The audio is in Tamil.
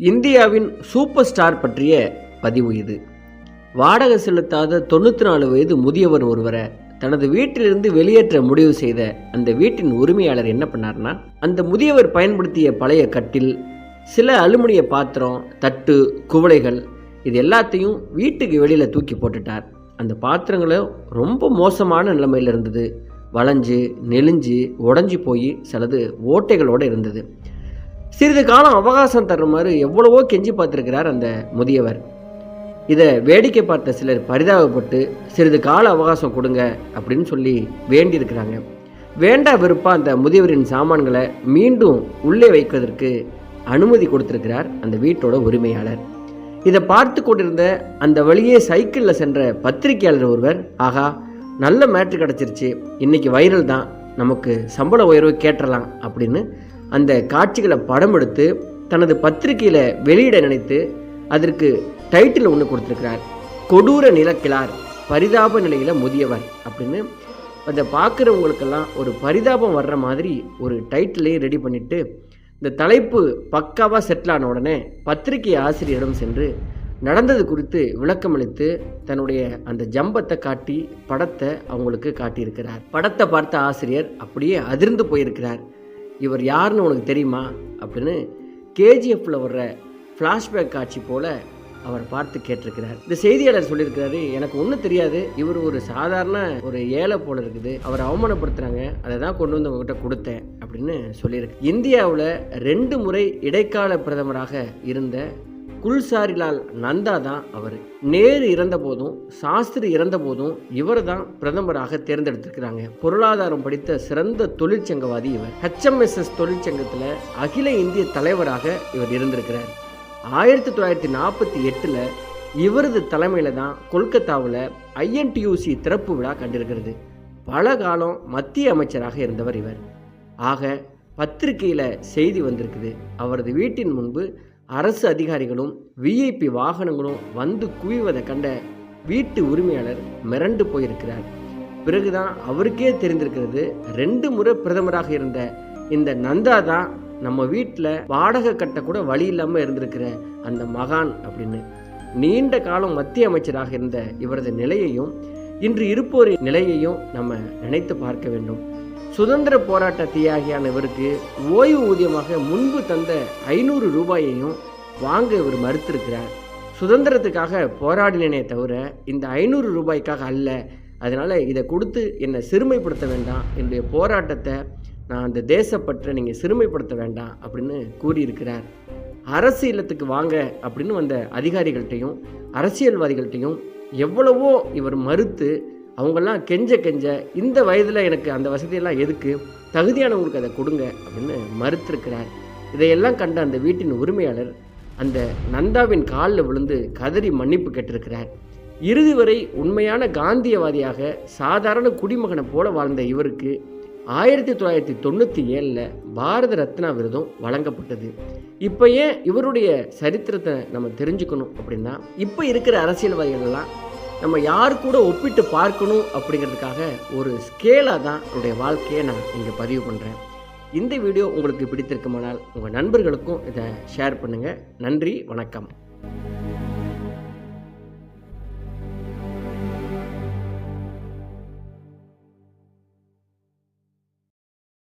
இந்தியாவின் சூப்பர் ஸ்டார் பற்றிய பதிவு இது. வாடகை செலுத்தாத தொண்ணூற்றி நாலு வயது முதியவர் ஒருவரை தனது வீட்டிலிருந்து வெளியேற்ற முடிவு செய்த அந்த வீட்டின் உரிமையாளர் என்ன பண்ணார்னா அந்த முதியவர் பயன்படுத்திய பழைய கட்டில் சில அலுமினிய பாத்திரம் தட்டு குவளைகள் இது எல்லாத்தையும் வீட்டுக்கு வெளியில் தூக்கி போட்டுட்டார். அந்த பாத்திரங்களும் ரொம்ப மோசமான நிலைமையில் இருந்தது. வளைஞ்சு நெளிஞ்சு உடஞ்சி போய் சிலது ஓட்டைகளோடு இருந்தது. சிறிது காலம் அவகாசம் தருமாறு எவ்வளவோ கெஞ்சி பார்த்துருக்கிறார் அந்த முதியவர். இதை வேடிக்கை பார்த்த சிலர் பரிதாபப்பட்டு சிறிது கால அவகாசம் கொடுங்க அப்படின்னு சொல்லி வேண்டியிருக்கிறாங்க. வேண்டா விருப்பா அந்த முதியவரின் சாமான்களை மீண்டும் உள்ளே வைப்பதற்கு அனுமதி கொடுத்திருக்கிறார் அந்த வீட்டோட உரிமையாளர். இதை பார்த்து கொண்டிருந்த அந்த வழியே சைக்கிளில் சென்ற பத்திரிகையாளர் ஒருவர் ஆகா நல்ல மேட்ரு கிடச்சிருச்சு. இன்னைக்கு வைரல் தான். நமக்கு சம்பள உயர்வு கேட்டலாம் அப்படின்னு அந்த காட்சிகளை படம் எடுத்து தனது பத்திரிகையில் வெளியிட நினைத்து அதற்கு டைட்டில் ஒன்று கொடுத்துருக்கிறார். கொடூர நிலக்கிழார் பரிதாப நிலையில் முதியவர் அப்படின்னு. அதை பார்க்குறவங்களுக்கெல்லாம் ஒரு பரிதாபம் வர்ற மாதிரி ஒரு டைட்டிலையும் ரெடி பண்ணிட்டு இந்த தலைப்பு பக்காவாக செட்டில் ஆன உடனே பத்திரிகை ஆசிரியரிடம் சென்று நடந்தது குறித்து விளக்கமளித்து தன்னுடைய அந்த ஜம்பத்தை காட்டி படத்தை அவங்களுக்கு காட்டியிருக்கிறார். படத்தை பார்த்த ஆசிரியர் அப்படியே அதிர்ந்து போயிருக்கிறார். இவர் யாருன்னு உனக்கு தெரியுமா? அப்படின்னு கேஜிஎஃப்ல வர்ற ஃப்ளாஷ்பேக் காட்சி போல அவர் பார்த்து கேட்டிருக்கிறார். இந்த செய்தியாளர் சொல்லியிருக்கிறாரு எனக்கு ஒன்றும் தெரியாது. இவர் ஒரு சாதாரண ஒரு ஏழை போல இருக்குது. அவர் அவமானப்படுத்துறாங்க. அதை தான் கொண்டு வந்து உங்ககிட்ட கொடுத்தேன். அப்படின்னு சொல்லியிருக்கு. இந்தியாவில் ரெண்டு முறை இடைக்கால பிரதமராக இருந்த குல்சாரிலால் நந்தா தான் அவர். நேரு இறந்தபோதும் சாஸ்திரி இறந்தபோதும் இவர் தான் பிரதமராக தேர்ந்தெடுத்திருக்கிறாங்க. பொருளாதாரம் படித்த சிறந்த தொழிற்சங்கவாதி இவர். ஹெச்எம்எஸ்எஸ் தொழிற்சங்கத்தில் அகில இந்திய தலைவராக இவர் இருந்திருக்கிறார். ஆயிரத்தி தொள்ளாயிரத்தி நாற்பத்தி எட்டில் இவரது தலைமையில் தான் கொல்கத்தாவில் ஐஎன்டியூசி திறப்பு விழா கண்டிருக்கிறது. பல காலம் மத்திய அமைச்சராக இருந்தவர் இவர். ஆக பத்திரிகையில் செய்தி வந்திருக்குது. அவரது வீட்டின் முன்பு அரசு அதிகாரிகளும் விஐபி வாகனங்களும் வந்து குவிவதை கண்ட வீட்டு உரிமையாளர் மிரண்டு போயிருக்கிறார். பிறகுதான் அவருக்கே தெரிந்திருக்கிறது ரெண்டு முறை பிரதமராக இருந்த இந்த நந்தா தான் நம்ம வீட்டில் வாடகை கட்ட கூட வழி இல்லாமல் இருந்திருக்கிற அந்த மகான் அப்படின்னு. நீண்ட காலம் மத்திய அமைச்சராக இருந்த இவரது நிலையையும் இன்று இருப்போரின் நிலையையும் நம்ம நினைத்து பார்க்க வேண்டும். சுதந்திர போராட்ட தியாகியான இவருக்கு ஓய்வு ஊதியமாக முன்பு தந்த ஐநூறு ரூபாயையும் வாங்க இவர் மறுத்திருக்கிறார். சுதந்திரத்துக்காக போராடினேனே தவிர இந்த ஐநூறு ரூபாய்க்காக அல்ல. அதனால் இதை கொடுத்து என்னை சிறுமைப்படுத்த வேண்டாம். என்னுடைய போராட்டத்தை நான் அந்த தேசப்பற்றை நீங்கள் சிறுமைப்படுத்த வேண்டாம் அப்படின்னு கூறியிருக்கிறார். அரசு இல்லத்துக்கு வாங்க அப்படின்னு வந்த அதிகாரிகள்கிட்டையும் அரசியல்வாதிகள்கிட்டையும் எவ்வளவோ இவர் மறுத்து அவங்கெல்லாம் கெஞ்ச கெஞ்ச இந்த வயதில் எனக்கு அந்த வசதியெல்லாம் எதுக்கு? தகுதியானவங்களுக்கு அதை கொடுங்க அப்படின்னு மறுத்திருக்கிறார். இதையெல்லாம் கண்ட அந்த வீட்டின் உரிமையாளர் அந்த நந்தாவின் காலில் விழுந்து கதறி மன்னிப்பு கேட்டிருக்கிறார். இறுதி வரை உண்மையான காந்தியவாதியாக சாதாரண குடிமகனை போல வாழ்ந்த இவருக்கு ஆயிரத்தி தொள்ளாயிரத்தி தொண்ணூற்றி ஏழில் பாரத ரத்னா விருதும் வழங்கப்பட்டது. இப்போ ஏன் இவருடைய சரித்திரத்தை நம்ம தெரிஞ்சுக்கணும் அப்படின்னா இப்போ இருக்கிற அரசியல்வாதிகள்லாம் நம்ம யார் கூட ஒப்பிட்டு பார்க்கணும் அப்படிங்கிறதுக்காக ஒரு ஸ்கேலாக தான் என்னுடைய வாழ்க்கையை நான் இங்கே பதிவு பண்ணுறேன் இந்த வீடியோ உங்களுக்கு பிடித்திருக்குமானால் உங்கள் நண்பர்களுக்கும் இதை ஷேர் பண்ணுங்கள் நன்றி வணக்கம்.